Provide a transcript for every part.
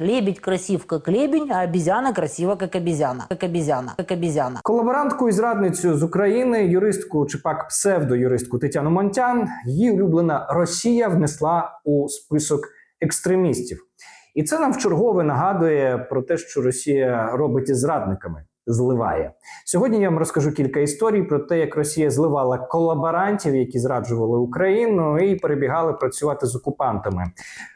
Лебедь красив, как лебень, а обезьяна красива, как обезьяна. Как обезьяна. Как обезьяна. Колаборантку і зрадницю з України, юристку чи пак псевдоюристку Тетяну Монтян, її улюблена Росія внесла у список екстремістів. І це нам вчергове нагадує про те, що Росія робить із зрадниками. Зливає сьогодні. Я вам розкажу кілька історій про те, як Росія зливала колаборантів, які зраджували Україну, і перебігали працювати з окупантами.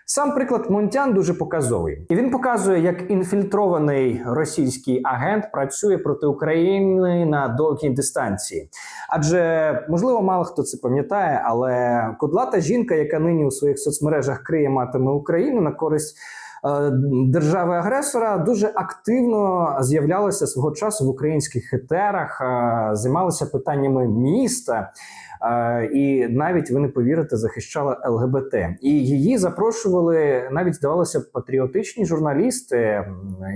Сам приклад Монтян дуже показовий, і він показує, як інфільтрований російський агент працює проти України на довгій дистанції. Адже можливо, мало хто це пам'ятає, але кудлата жінка, яка нині у своїх соцмережах криє матиме Україну на користь. Е, Держави-агресора дуже активно з'являлися свого часу в українських етерах, займалися питаннями міста, е, і навіть ви не повірите, захищала ЛГБТ. І її запрошували навіть здавалося патріотичні журналісти.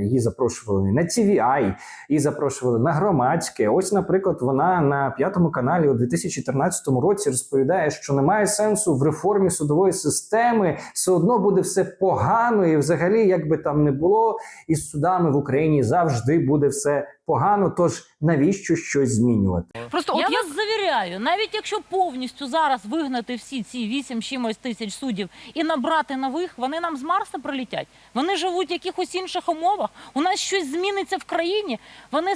Її запрошували на TVI, її запрошували на громадське. Ось, наприклад, вона на п'ятому каналі у 2014 році розповідає, що немає сенсу в реформі судової системи, все одно буде все погано, і взагалі, як би там не було, із судами в Україні завжди буде все погано. Тож навіщо щось змінювати? Просто я я вас завіряю, навіть якщо повністю зараз вигнати всі ці вісім чимось тисяч суддів і набрати нових, вони нам з Марса прилітять. Вони живуть в якихось інших умовах. У нас щось зміниться в країні. Вони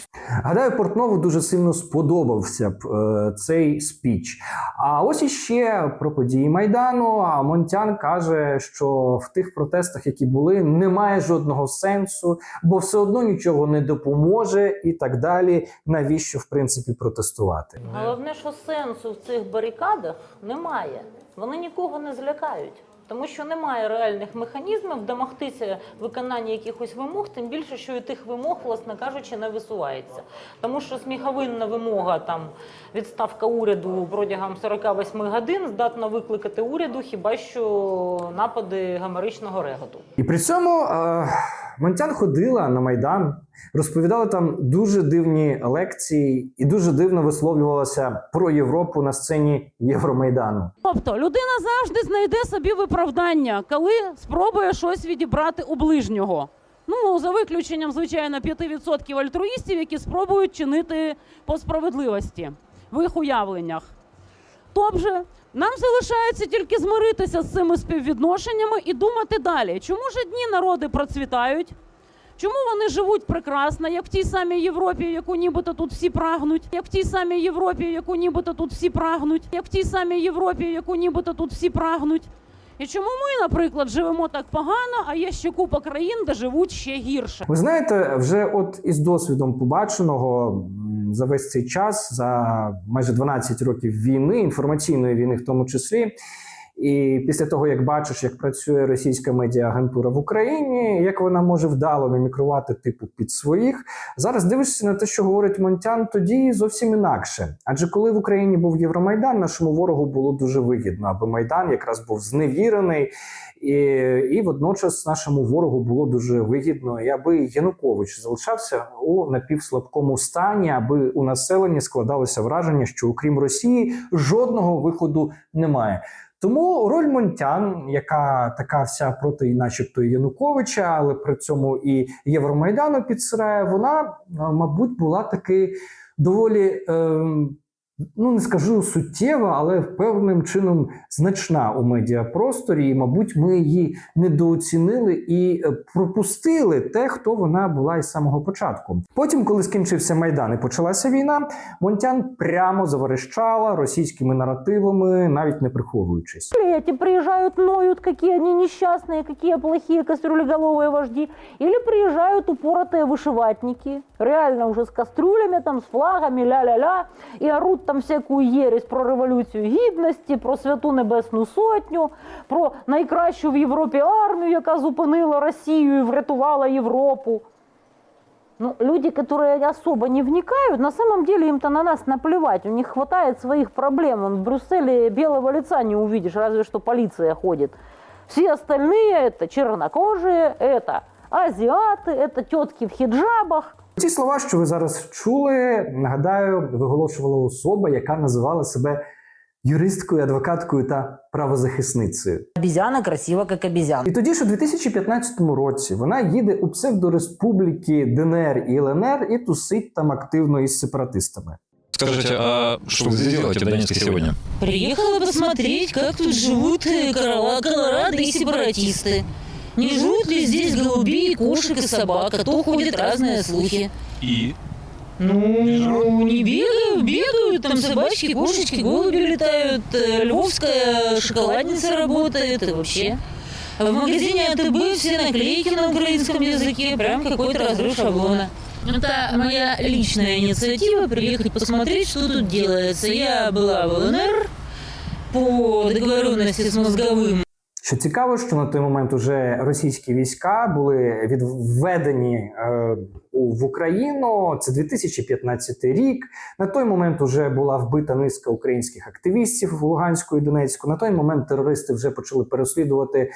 Гадаю, Портнову дуже сильно сподобався б е, цей спіч. А ось іще про події майдану. А Монтян каже, що в тих протестах, які були, немає жодного сенсу, бо все одно нічого не допоможе, і так далі. Навіщо в принципі протестувати? Головне, що сенсу в цих барикадах немає. Вони нікого не злякають. Тому що немає реальних механізмів домогтися виконання якихось вимог, тим більше, що і тих вимог, власне кажучи, не висувається. Тому що сміховинна вимога там відставка уряду протягом 48 годин здатна викликати уряду хіба що напади гамеричного реготу. І при цьому е, Монтян ходила на майдан, розповідала там дуже дивні лекції і дуже дивно висловлювалася про Європу на сцені Євромайдану. тобто людина завжди знайде собі виправдання, коли спробує щось відібрати у ближнього. Ну, за виключенням, звичайно, 5% альтруїстів, які спробують чинити по справедливості в їх уявленнях. Тобто, нам залишається тільки змиритися з цими співвідношеннями і думати далі, чому ж одні народи процвітають, чому вони живуть прекрасно, як в тій самій Європі, яку нібито тут всі прагнуть, як в тій самій Європі, яку нібито тут всі прагнуть, як в тій самій Європі, яку нібито тут всі прагнуть. І чому ми, наприклад, живемо так погано, а є ще купа країн, де живуть ще гірше? Ви знаєте, вже от із досвідом побаченого за весь цей час, за майже 12 років війни, інформаційної війни, в тому числі. І після того, як бачиш, як працює російська медіаагентура в Україні, як вона може вдало мімікрувати типу під своїх, зараз дивишся на те, що говорить Монтян, тоді зовсім інакше. Адже коли в Україні був Євромайдан, нашому ворогу було дуже вигідно, аби Майдан якраз був зневірений, і, і водночас нашому ворогу було дуже вигідно, і аби Янукович залишався у напівслабкому стані, аби у населення складалося враження, що окрім Росії жодного виходу немає. Тому роль Монтян, яка така вся проти, начебто, Януковича, але при цьому і Євромайдану підсирає, вона, е, мабуть, була таки доволі. ем, Ну, не скажу суттєва, але певним чином значна у медіапросторі. І, мабуть, ми її недооцінили і е, пропустили те, хто вона була із самого початку. Потім, коли скінчився майдан і почалася війна, Монтян прямо заверещала російськими наративами, навіть не приховуючись. Эти приезжают, ноют, какие они несчастные, какие плохие кастрюлеголовые вожди. Или приезжают упоротые вышиватники, реально уже с кастрюлями, там, с флагами, ля-ля-ля, и орут там всякую єресь про революцію гідності, про святу Небесну Сотню, про найкращу в Європі армію, яка зупинила Росію і врятувала Європу. Ну, люди, которые особо не вникают, на самом деле им-то на нас наплевать. У них хватает своих проблем. Вон в Брюсселе белого лица не увидишь, разве что полиция ходит. Все остальные это чернокожие, это азиаты, это тетки в хиджабах. Ці слова, що ви зараз чули, нагадаю, виголошувала особа, яка називала себе юристкою, адвокаткою та правозахисницею. Обезьяна красива, как обезьяна. І тоді ж у 2015 році вона їде у псевдореспубліки ДНР і ЛНР і тусить там активно із сепаратистами. Скажите, а что вы здесь делаете в Донецке сегодня? Приехала посмотреть, как тут живут э, корола- колорадо и сепаратисты. Не живут ли здесь голубей, кошек и собак, а то ходят разные слухи. И? Ну, не бегают, бегают, там собачки, кошечки, голуби летают, э, львовская шоколадница работает и вообще. А в магазине АТБ все наклейки на украинском языке, прям какой-то разрыв шаблона. Это моя личная инициатива приехать посмотреть, что тут делается. Я была в ЛНР по договоренности с мозговым що цікаво, що на той момент уже російські війська були відведені е, в Україну. Це 2015 рік. На той момент вже була вбита низка українських активістів в Луганську і Донецьку. На той момент терористи вже почали переслідувати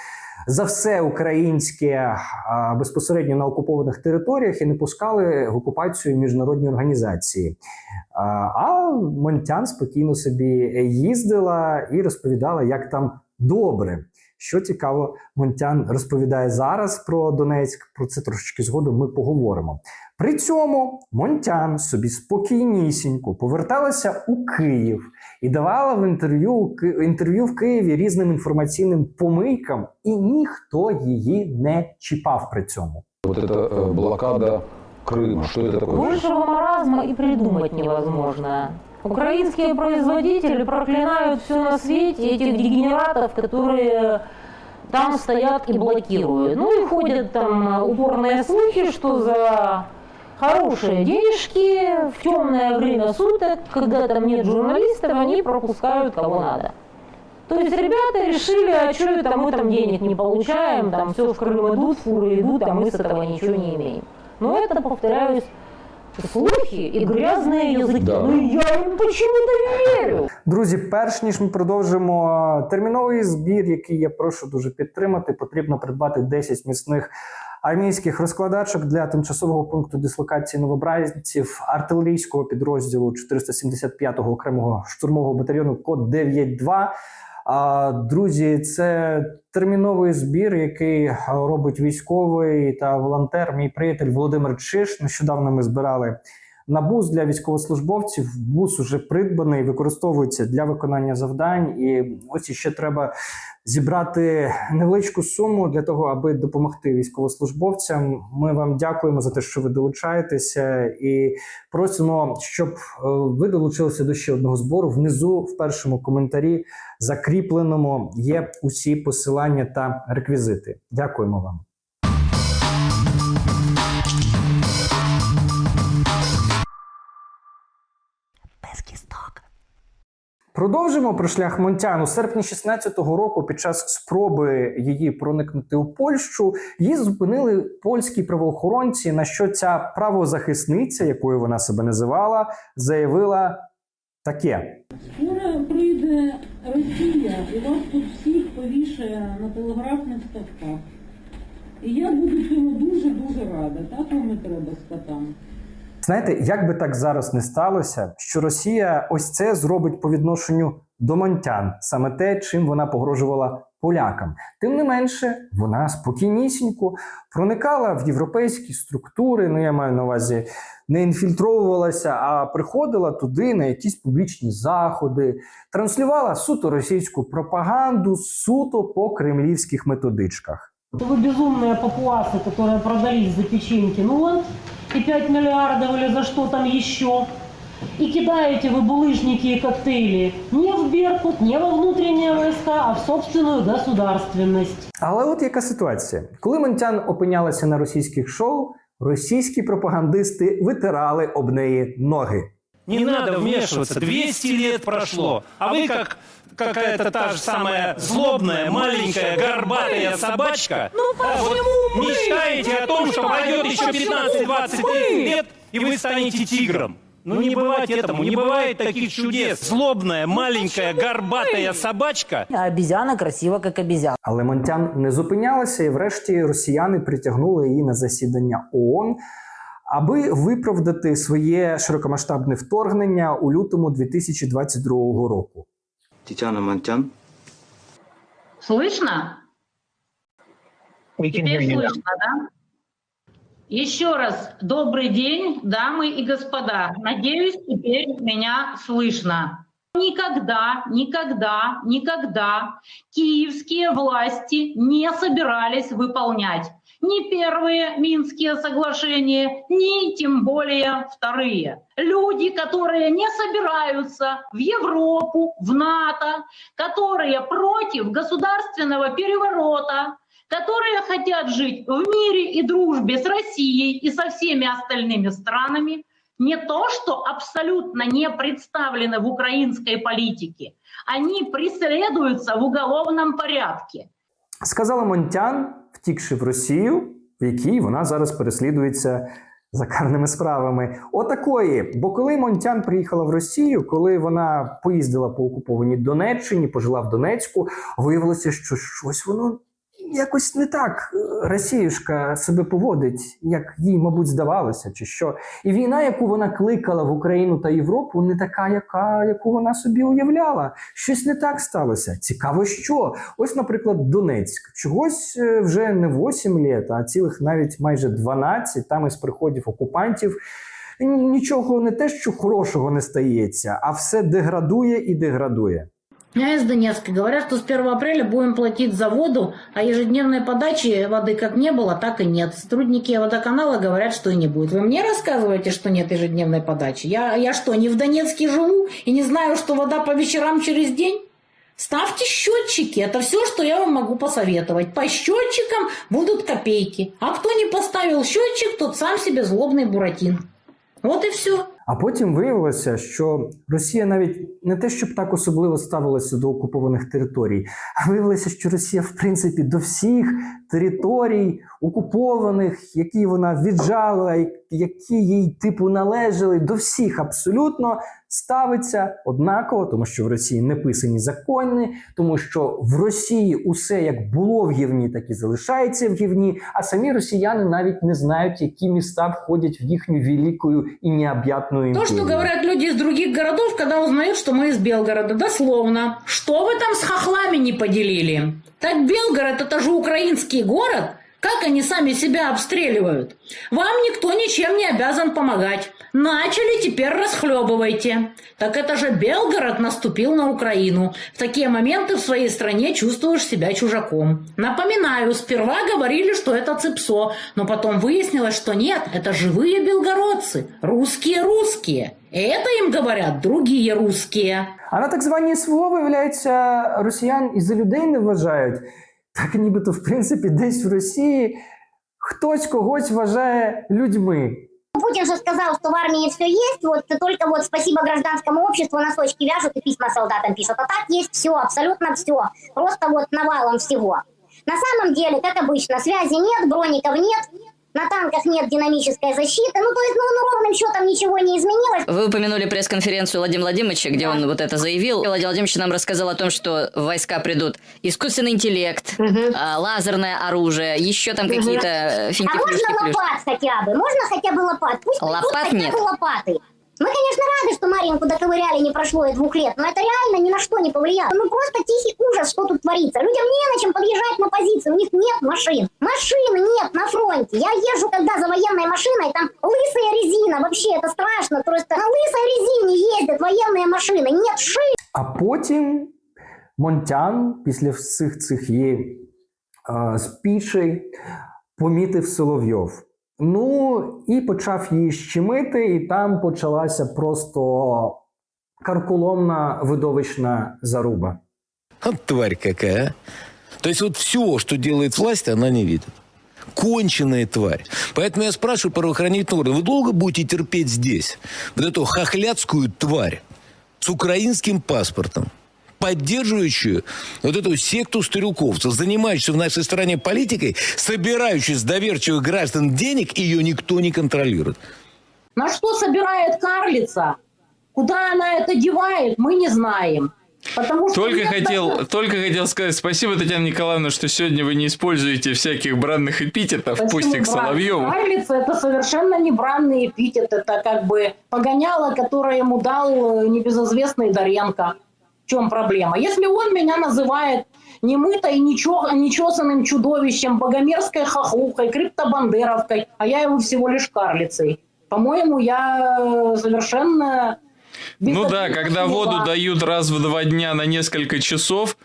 за все українське безпосередньо на окупованих територіях і не пускали в окупацію міжнародні організації. А, А Монтян спокійно собі їздила і розповідала, як там добре. Що цікаво, Монтян розповідає зараз про Донецьк. Про це трошечки згодом ми поговоримо. При цьому Монтян собі спокійнісінько поверталася у Київ і давала в інтерв'ю Ки- інтерв'ю в Києві різним інформаційним помийкам, і ніхто її не чіпав при цьому. Вот эта э, блокада Крыма, что это такое? Большего маразма и придумать невозможно. Украинские производители проклинают все на свете этих дегенератов, которые там стоят и блокируют. Ну и ходят там э, упорные слухи, что за хорошие денежки в темное время суток, когда там нет журналистов, они пропускают кого надо. То есть ребята решили, а что это мы там денег не получаем, там все в Крым идут, фуры идут, а мы с этого ничего не имеем. Но это, повторяюсь, слухи и грязные языки. Да. Ну я им почему-то верю. Друзі, перш ніж ми продовжимо терміновий збір, який я прошу дуже підтримати, потрібно придбати 10 міцних армійських розкладачок для тимчасового пункту дислокації новобранців артилерійського підрозділу 475-го окремого штурмового батальйону Код 92. А, Друзі, це терміновий збір, який робить військовий та волонтер. Мій приятель Володимир Чиш. Нещодавно ми збирали на бус для військовослужбовців. Бус уже придбаний, використовується для виконання завдань. І ось іще треба зібрати невеличку суму для того, аби допомогти військовослужбовцям. Ми вам дякуємо за те, що ви долучаєтеся, і просимо, щоб е, ви долучилися до ще одного збору. Внизу в першому коментарі закріпленому є усі посилання та реквізити. Дякуємо вам. Продовжимо про шлях Монтян. У серпні 16-го року, під час спроби її проникнути у Польщу, її зупинили польські правоохоронці. На що ця правозахисниця, якою вона себе називала, заявила таке: Скоро прийде Росія і вас тут всіх повішає на телеграфних ставках. І я буду цьому дуже-дуже рада. Так вам і треба з. Знаєте, як би так зараз не сталося, що Росія ось це зробить по відношенню до Монтян, саме те, чим вона погрожувала полякам. Тим не менше, вона спокійнісінько проникала в європейські структури. Ну я маю на увазі, не інфільтровувалася, а приходила туди на якісь публічні заходи, транслювала суто російську пропаганду, суто по кремлівських методичках. Вы безумные папуасы, которые продались за печеньки ноль и 5 миллиардов или за что там еще. И кидаете вы булыжники и коктейли не в Беркут, не во внутренние войска, а в собственную государственность. Але от яка ситуація? Коли Монтян опинялася на російських шоу, російські пропагандисти витирали об неї ноги. Не надо вмешиваться. 200 лет прошло. А вы как какая-то та же самая злобная, маленькая, горбатая собачка ну, а вот мечтаете о том, что пройдет еще 15-20 лет, и вы станете тигром. Ну не бывать этому, не бывает таких чудес. Злобная, маленькая, горбатая собачка А обезьяна красива, как обезьяна. Але Монтян не зупинялася, і врешті росіяни притягнули її на засідання ООН, аби виправдати своє широкомасштабне вторгнення у лютому 2022 року. Тетяна Монтян. Слышно? Теперь слышно, да? Еще раз добрый день, дамы и господа. Надеюсь, теперь меня слышно. Никогда, никогда, никогда киевские власти не собирались выполнять ни первые Минские соглашения, ни тем более вторые. Люди, которые не собираются в Европу, в НАТО, которые против государственного переворота, которые хотят жить в мире и дружбе с Россией и со всеми остальными странами, не то что абсолютно не представлены в украинской политике, они преследуются в уголовном порядке. Сказала Монтян, втікши в Росію, в якій вона зараз переслідується за карними справами. Отакої. Бо коли Монтян приїхала в Росію, коли вона поїздила по окупованій Донеччині, пожила в Донецьку, виявилося, що щось воно якось не так. е, Росіюшка себе поводить, як їй, мабуть, здавалося, чи що. І війна, яку вона кликала в Україну та Європу, не така, яка, яку вона собі уявляла. Щось не так сталося. Цікаво, що. Ось, наприклад, Донецьк. Чогось е, вже не 8 літ, а цілих навіть майже 12, там із приходів окупантів. Нічого не те, що хорошого не стається, а все деградує і деградує. Я из Донецка. Говорят, что с 1 апреля будем платить за воду, а ежедневной подачи воды как не было, так и нет. Сотрудники водоканала говорят, что и не будет. Вы мне рассказываете, что нет ежедневной подачи? Я, я что, не в Донецке живу и не знаю, что вода по вечерам через день? Ставьте счетчики, это все, что я вам могу посоветовать. По счетчикам будут копейки. А кто не поставил счетчик, тот сам себе злобный буратин. Вот и все. А потім виявилося, що Росія навіть не те, щоб так особливо ставилася до окупованих територій, а виявилося, що Росія, в принципі, до всіх територій окупованих, які вона віджала, які їй типу належали, до всіх абсолютно ставиться однаково, тому що в Росії не писані закони, тому що в Росії усе як було в гівні, так і залишається в гівні. А самі росіяни навіть не знають, які міста входять в їхню великою і необ'ятну То, імперію. что говорят люди из других городов, когда узнают, что мы из Белгорода. Дословно. Что вы там с хохлами не поделили? Так Белгород это же украинский город. Как они сами себя обстреливают? Вам никто ничем не обязан помогать. Начали, теперь расхлебывайте. Так это же Белгород наступил на Украину. В такие моменты в своей стране чувствуешь себя чужаком. Напоминаю, сперва говорили, что это ЦИПСО, но потом выяснилось, что нет, это живые белгородцы, русские-русские. Это им говорят другие русские. А на так звані СВО, виявляється, росіян і за людей не вважають. Так нібито, в принципі, десь в Росії хтось когось вважає людьми. Путин же сказал, что в армии все есть, вот только вот спасибо гражданскому обществу носочки вяжут и письма солдатам пишут. А так есть все, абсолютно все. Просто вот навалом всего. На самом деле, как обычно, связи нет, броников нет, на танках нет динамической защиты. Ну, то есть, ну, ну ровным счетом ничего не изменилось. Вы упомянули пресс-конференцию Владимира Владимировича, где он вот это заявил. Владимир Владимирович нам рассказал о том, что в войска придут искусственный интеллект, а, лазерное оружие, еще там Мгм. какие-то э, А можно финтифлюшки-плюшки. лопат хотя бы? Можно хотя бы лопат? Пусть придут Лопат хотя нет. бы лопаты. Мы, конечно, рады, что Маринку доковыряли, не прошло и двух лет, но это реально ни на что не повлияло. Ну просто тихий ужас, что тут творится. Людям не на чем подъезжать на позицию, у них нет машин. Машин нет на фронте. Я езжу, когда за военной машиной, там лысая резина, вообще это страшно. Просто на лысой резине ездят военные машины, нет шин. А потім Монтян, після всіх цих її е, спічей, помітив Соловйов. Ну і почав її щемити, і там почалася просто карколомна видовищна заруба. Вот тварь какая, а. То есть вот все, что делает власть, она не видит. Конченая тварь. Поэтому я спрашиваю правоохранительные органы, вы долго будете терпеть здесь вот эту хохлядскую тварь с украинским паспортом, Поддерживающую вот эту секту стрелковцев, занимающуюся в нашей стране политикой, собирающую с доверчивых граждан денег, и ее никто не контролирует. На что собирает карлица? Куда она это девает, мы не знаем. Потому что Только хотел, доказательств. только хотел сказать спасибо, Татьяна Николаевна, что сегодня вы не используете всяких бранных эпитетов, Почему пусть и к бран? Соловьеву. Карлица это совершенно не бранный эпитет, это как бы погоняло, которое ему дал э, небезызвестный Доренко. В чем проблема? Если он меня называет немытой, нечесанным чудовищем, богомерзкой хохлухой, криптобандеровкой, а я его всего лишь карлицей. По-моему, я э, совершенно... Ну да, когда воду дают раз в два дня на несколько часов,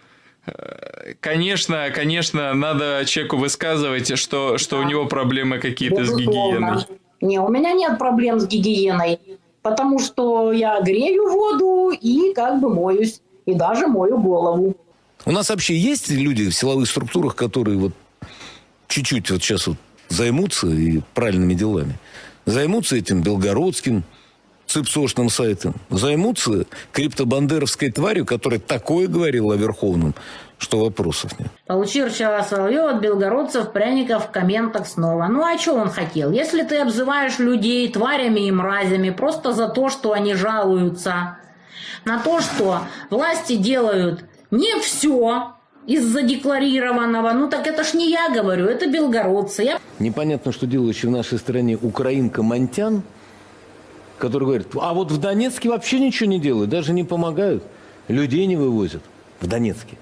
э, конечно, конечно, надо человеку высказывать, что, что у Да. него проблемы какие-то с гигиеной. Не, у меня нет проблем с гигиеной, потому что я грею воду и как бы моюсь, и даже мою голову. У нас вообще есть люди в силовых структурах, которые вот чуть-чуть вот сейчас вот займутся и правильными делами. Займутся этим белгородским цепсошным сайтом. Займутся криптобандеровской тварью, которая такое говорила о Верховном, что вопросов нет. Получил вчера Соловьев от белгородцев пряников в комментах снова. Ну а что он хотел? Если ты обзываешь людей тварями и мразями просто за то, что они жалуются на то, что власти делают не все из задекларированного, ну так это ж не я говорю, это белгородцы. Я Непонятно, что делающий в нашей стране украинка Монтян, который говорит, а вот в Донецке вообще ничего не делают, даже не помогают, людей не вывозят в Донецке.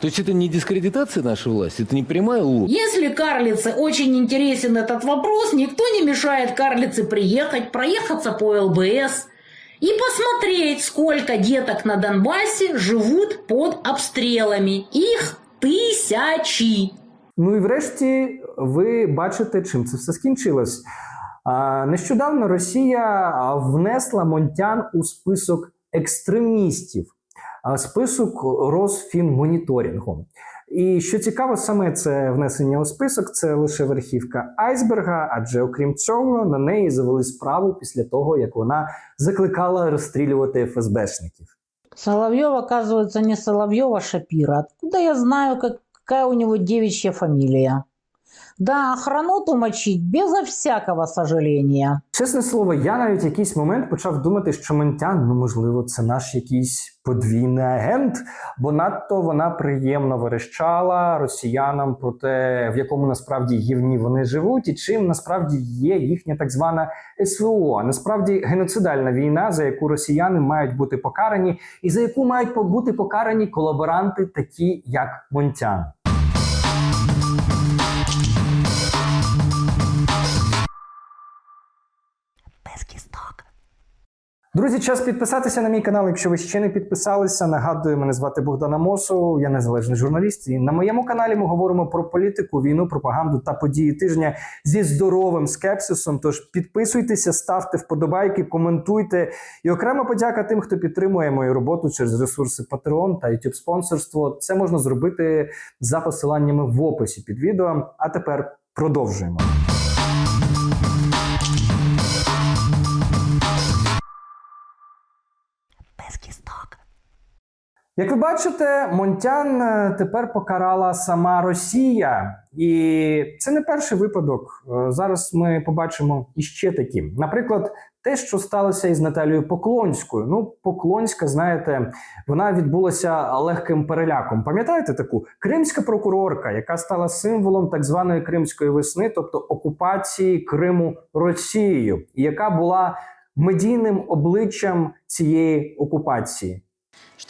То есть это не дискредитация нашей власти, это не прямая ложь. Если карлице очень интересен этот вопрос, никто не мешает карлице приехать, проехаться по ЛБС и посмотреть, сколько деток на Донбассе живут под обстрелами. Их тысячи. Ну і врешті ви бачите, чим це все скінчилось. Нещодавно Росія внесла Монтян у список екстремістів, список Росфінмоніторингу. І що цікаво, саме це внесення у список це лише верхівка айсберга, адже окрім цього, на неї завели справу після того, як вона закликала розстрілювати ФСБшників. Соловьев, оказывается, не Соловйова а Шапира. Откуда я знаю, как, какая у него девичья фамилия? Да, охраноту мочить безо всякого сожаления. Чесне слово, я навіть якийсь момент почав думати, що Ментян, ну можливо, це наш якийсь подвійний агент, бо надто вона приємно верещала росіянам про те, в якому насправді гівні вони живуть, і чим насправді є їхня так звана СВО. Насправді геноцидальна війна, за яку росіяни мають бути покарані, і за яку мають бути покарані колаборанти, такі як Монтян. Друзі, час підписатися на мій канал, якщо ви ще не підписалися. Нагадую, мене звати Богдана Мосов, я незалежний журналіст. І на моєму каналі ми говоримо про політику, війну, пропаганду та події тижня зі здоровим скепсисом. Тож підписуйтеся, ставте вподобайки, коментуйте. І окрема подяка тим, хто підтримує мою роботу через ресурси Patreon та YouTube спонсорство. Це можна зробити за посиланнями в описі під відео. А тепер продовжуємо. Як ви бачите, Монтян е, тепер покарала сама Росія, і це не перший випадок. Е, Зараз ми побачимо іще такі. Наприклад, те, що сталося із Наталією Поклонською. Ну, Поклонська, знаєте, вона відбулася легким переляком. Пам'ятаєте таку кримська прокурорка, яка стала символом так званої кримської весни, тобто окупації Криму Росією, яка була медійним обличчям цієї окупації.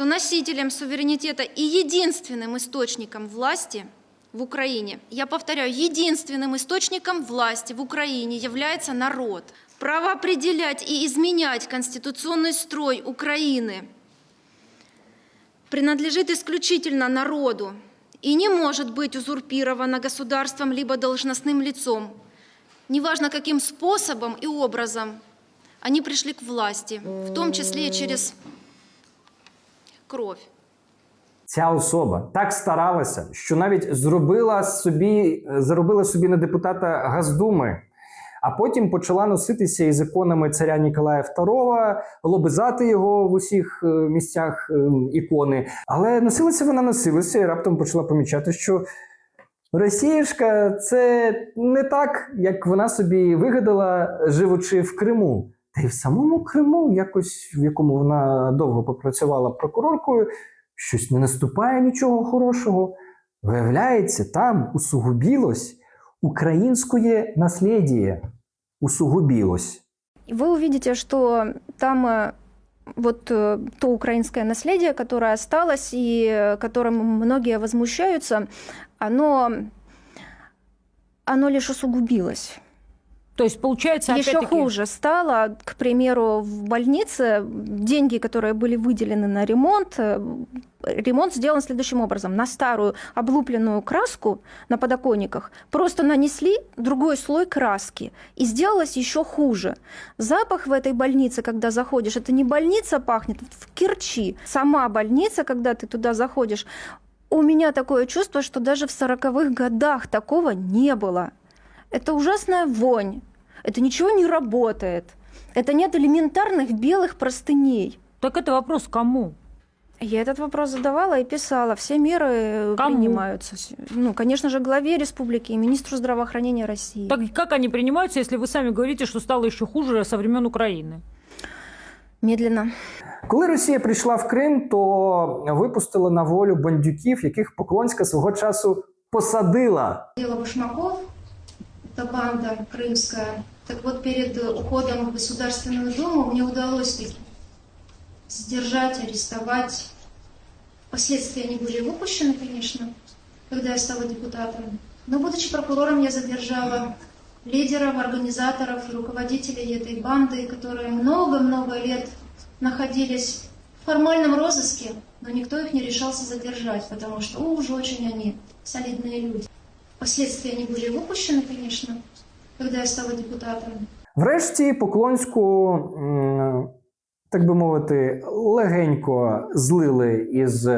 Что носителем суверенитета и единственным источником власти в Украине, я повторяю, единственным источником власти в Украине является народ. Право определять и изменять конституционный строй Украины принадлежит исключительно народу и не может быть узурпировано государством либо должностным лицом, неважно каким способом и образом они пришли к власти, в том числе и через кровь. Ця особа так старалася, що навіть зробила собі, заробила собі на депутата Газдуми, а потім почала носитися із іконами царя Ніколая II, лобизати його в усіх е, місцях е, ікони. Але носилася вона носилася і раптом почала помічати, що Росіяшка це не так, як вона собі вигадала, живучи в Криму. Та й в самому Криму, якось в якому вона довго попрацювала прокуроркою, щось не наступає нічого хорошого. Виявляється, там усугубілось українське наслідє. Усугубілось. Вы увидите, что там э, вот э, то украинское наследие, которое осталось и э, которым многие возмущаются, оно, оно лишь усугубилось. То есть, получается, Еще хуже стало, к примеру, в больнице деньги, которые были выделены на ремонт, э, ремонт сделан следующим образом. На старую облупленную краску на подоконниках просто нанесли другой слой краски. И сделалось еще хуже. Запах в этой больнице, когда заходишь, это не больница пахнет, в Керчи. Сама больница, когда ты туда заходишь, у меня такое чувство, что даже в сороковых годах такого не было. Это ужасная вонь. Это ничего не работает. Это нет элементарных белых простыней. Так это вопрос кому? Я этот вопрос задавала и писала. Все меры э, Кому? принимаются. Ну, конечно же, главе республики и министру здравоохранения России. Так как они принимаются, если вы сами говорите, что стало еще хуже со времен Украины? Медленно. Коли Росія прийшла в Крим, то випустила на волю бандюків, яких Поклонська свого часу посадила. Дело Башмаков, это банда крымская. Так вот, перед э, уходом в Государственную Думу мне удалось таки сдержать, арестовать. Впоследствии они были выпущены, конечно, когда я стала депутатом. Но, будучи прокурором, я задержала лидеров, организаторов и руководителей этой банды, которые много-много лет находились в формальном розыске, но никто их не решался задержать, потому что уж очень они солидные люди. Впоследствии они были выпущены, конечно, когда я стала депутатом. Врешті Поклонську, м, так би мовити, легенько злили із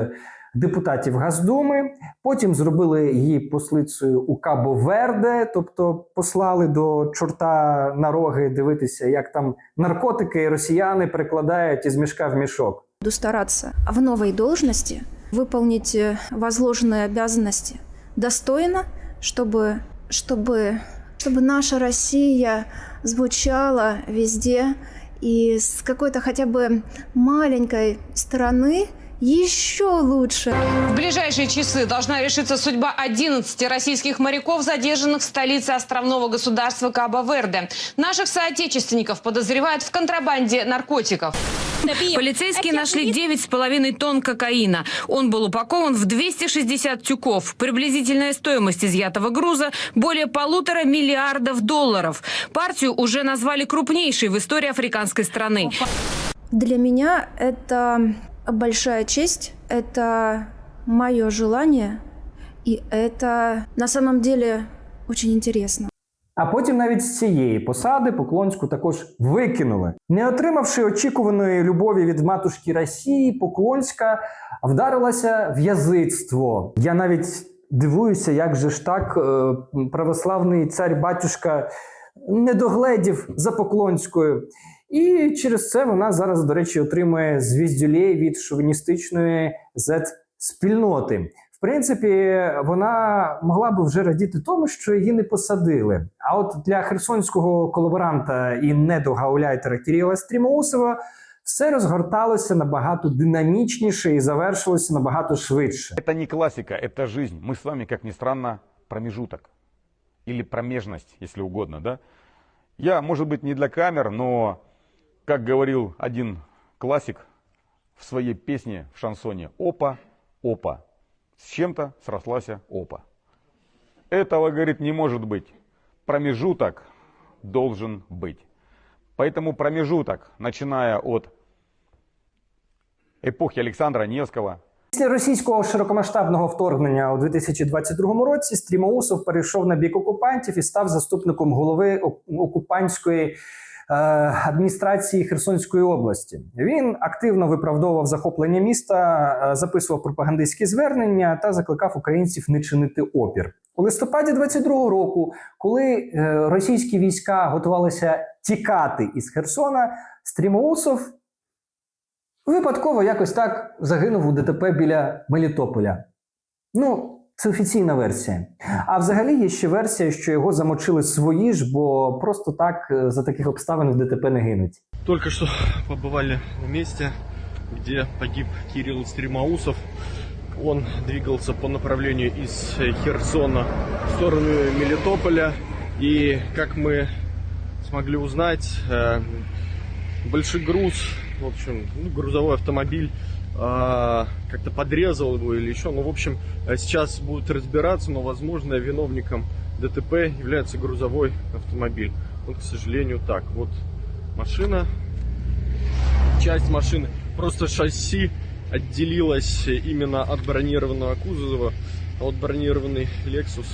депутатів Газдуми. Потім зробили її послицею у Кабо Верде, тобто послали до чорта на роги дивитися, як там наркотики росіяни перекладають із мішка в мішок. Буду стараться в новой должности выполнить э, возложенные обязанности достойно, чтобы, чтобы, чтобы наша Россия звучала везде и с какой-то хотя бы маленькой страны еще лучше. В ближайшие часы должна решиться судьба 11 российских моряков, задержанных в столице островного государства Кабо-Верде. Наших соотечественников подозревают в контрабанде наркотиков. Полицейские нашли 9,5 тонн кокаина. Он был упакован в 260 тюков. Приблизительная стоимость изъятого груза более полутора миллиардов долларов. Партию уже назвали крупнейшей в истории африканской страны. Для меня это большая честь, это мое желание, и это на самом деле очень интересно. А потім навіть з цієї посади Поклонську також викинули. Не отримавши очікуваної любові від матушки Росії, Поклонська вдарилася в язицтво. Я навіть дивуюся, як же ж так е, православний цар-батюшка не догледів за Поклонською. І через це вона зараз, до речі, отримує звіздюлей від шовіністичної Z-спільноти. В принципі, вона могла би вже радіти тому, що її не посадили. А от для херсонського колаборанта і недогауляйтера Кирила Стрімоусова все розгорталося набагато динамічніше і завершилося набагато швидше. Это не классика, это жизнь. Мы с вами, как ни странно, промежуток. Или промежность, если угодно, да? Я, может быть, не для камер, но, как говорил один классик в своей песне в шансоне, опа, опа, с чем-то срослась опа. Этого, говорит, не может быть. Промежуток должен быть. Поэтому промежуток, начиная от эпохи Александра Невского, Після російського широкомасштабного вторгнення у 2022 році Стрімоусов перейшов на бік окупантів і став заступником голови ок- окупантської е, адміністрації Херсонської області. Він активно виправдовував захоплення міста, е, записував пропагандистські звернення та закликав українців не чинити опір. У листопаді 22-го року, коли е, російські війська готувалися тікати із Херсона, Стрімоусов Випадково якось так загинув у ДТП біля Мелітополя. Ну, це офіційна версія. А взагалі є ще версія, що його замочили свої ж, бо просто так е, за таких обставин в ДТП не гинуть. Только что побывали в месте, где погиб Кирилл Стремоусов. Он двигался по направлению из Херсона в сторону Мелитополя. И, как мы смогли узнать, э, большой груз в общем, ну, грузовой автомобиль а, как-то подрезал его или еще. Ну, в общем, а сейчас будут разбираться, но, возможно, виновником ДТП является грузовой автомобиль. Вот, к сожалению, так. Вот машина, часть машины, просто шасси отделилась именно от бронированного кузова, а вот бронированный Lexus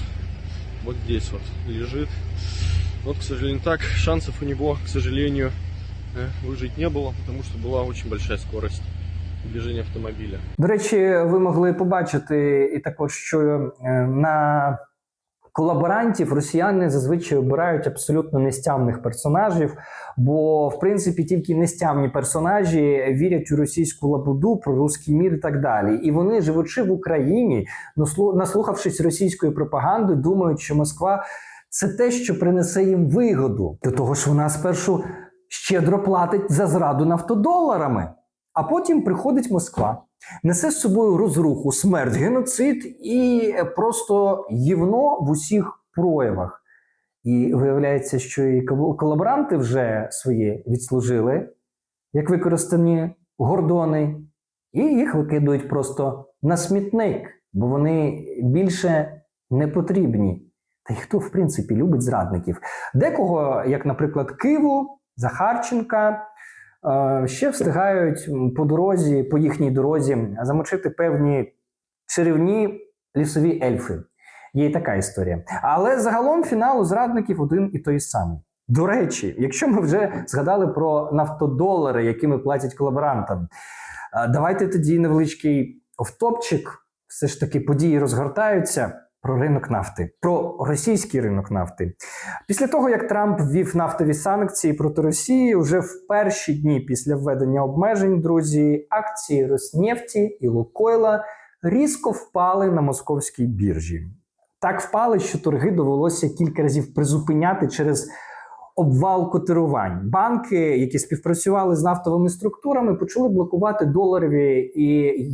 вот здесь вот лежит. Вот, к сожалению, так. Шансов у него, к сожалению, э, выжить не было, потому что была очень большая скорость движения автомобиля. До речі, ви могли побачити і також, що е, на колаборантів росіяни зазвичай обирають абсолютно нестямних персонажів, бо в принципі тільки нестямні персонажі вірять у російську лабуду, про руський мір і так далі. І вони, живучи в Україні, наслу- наслухавшись російської пропаганди, думають, що Москва це те, що принесе їм вигоду. До того ж, вона спершу щедро платить за зраду нафтодоларами. А потім приходить Москва, несе з собою розруху, смерть, геноцид і просто гівно в усіх проявах. І виявляється, що і колаборанти вже своє відслужили, як використані гордони, і їх викидують просто на смітник, бо вони більше не потрібні. Та й хто, в принципі, любить зрадників? Декого, як, наприклад, Киву, Захарченка, ще встигають по дорозі, по їхній дорозі замочити певні чарівні лісові ельфи. Є і така історія. Але загалом фінал у зрадників один і той самий. До речі, якщо ми вже згадали про нафтодолари, якими платять колаборантам, давайте тоді невеличкий втопчик. Все ж таки події розгортаються про ринок нафти, про російський ринок нафти. Після того, як Трамп ввів нафтові санкції проти Росії, вже в перші дні після введення обмежень, друзі, акції Роснефті і Лукойла різко впали на московській біржі. Так впали, що торги довелося кілька разів призупиняти через обвал котирувань. Банки, які співпрацювали з нафтовими структурами, почали блокувати доларові і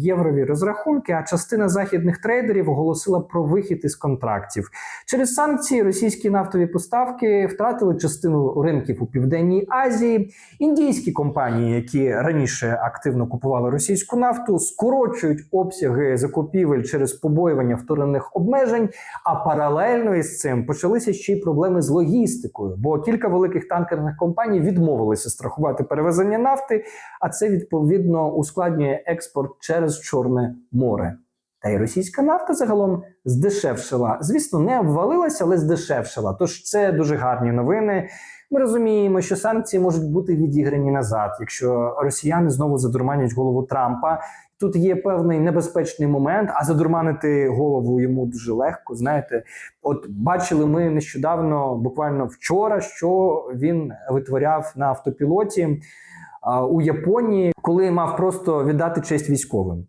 єврові розрахунки. А частина західних трейдерів оголосила про вихід із контрактів. Через санкції російські нафтові поставки втратили частину ринків у південній Азії. Індійські компанії, які раніше активно купували російську нафту, скорочують обсяги закупівель через побоювання вторинних обмежень. А паралельно із цим почалися ще й проблеми з логістикою, бо кілька великих танкерних компаній відмовилися страхувати перевезення нафти, а це відповідно ускладнює експорт через Чорне море. Та й російська нафта загалом здешевшила. Звісно, не обвалилася, але здешевшила. Тож це дуже гарні новини. Ми розуміємо, що санкції можуть бути відіграні назад, якщо росіяни знову задурманять голову Трампа. Тут є певний небезпечний момент, а задурманити голову йому дуже легко. Знаєте, от бачили ми нещодавно, буквально вчора, що він витворяв на автопілоті у Японії, коли мав просто віддати честь військовим.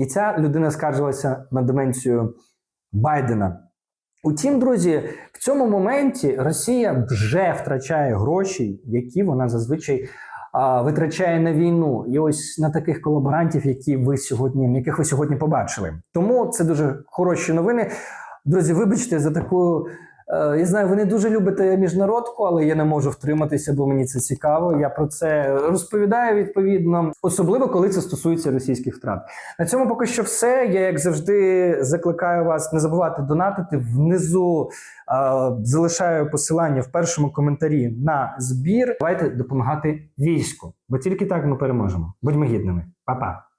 І ця людина скаржилася на деменцію Байдена. Утім, друзі, в цьому моменті Росія вже втрачає гроші, які вона зазвичай а, витрачає на війну, і ось на таких колаборантів, які ви сьогодні, яких ви сьогодні побачили. Тому це дуже хороші новини. Друзі, вибачте за таку. Е, Я знаю, ви не дуже любите міжнародку, але я не можу втриматися, бо мені це цікаво. Я про це розповідаю відповідно, особливо коли це стосується російських втрат. На цьому поки що все. Я, як завжди, закликаю вас не забувати донатити. Внизу е, залишаю посилання в першому коментарі на збір. Давайте допомагати війську, бо тільки так ми переможемо. Будьмо гідними, Па-па!